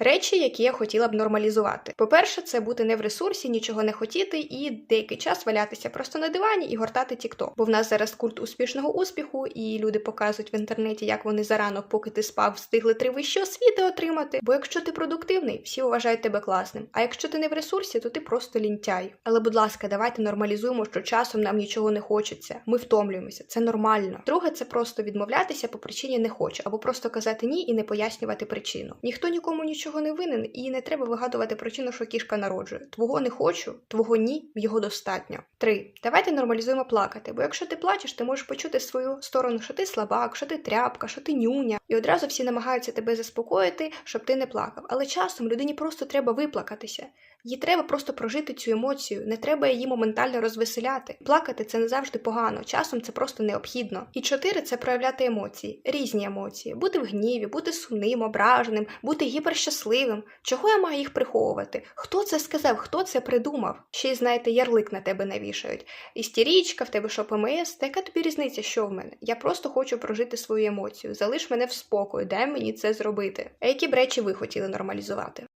Речі, які я хотіла б нормалізувати. По-перше, це бути не в ресурсі, нічого не хотіти і деякий час валятися просто на дивані і гортати TikTok. Бо в нас зараз культ успішного успіху, і люди показують в інтернеті, як вони за ранок, поки ти спав, встигли три вищі освіти отримати. Бо якщо ти продуктивний, всі вважають тебе класним. А якщо ти не в ресурсі, то ти просто лінтяй. Але, будь ласка, давайте нормалізуємо, що часом нам нічого не хочеться. Ми втомлюємося, це нормально. Друге, це просто відмовлятися по причині не хочу, або просто казати ні і не пояснювати причину. Ніхто нікому нічого не винен, і не треба вигадувати причину, що кішка народжує. Твого не хочу, твого ні, його достатньо. Три. Давайте нормалізуємо плакати, бо якщо ти плачеш, ти можеш почути свою сторону, що ти слабак, що ти тряпка, що ти нюня, і одразу всі намагаються тебе заспокоїти, щоб ти не плакав. Але часом людині просто треба виплакатися. Їй треба просто прожити цю емоцію, не треба її моментально розвеселяти. Плакати це не завжди погано, часом це просто необхідно. І чотири це проявляти емоції, різні емоції, бути в гніві, бути сумним, ображеним, бути гіперщасливим. Чого я маю їх приховувати? Хто це сказав? Хто це придумав? Ще й знаєте, ярлик на тебе навішають. Істерічка, в тебе що ПМС, та яка тобі різниця, що в мене? Я просто хочу прожити свою емоцію. Залиш мене в спокою, дай мені це зробити. А які б речі ви хотіли нормалізувати?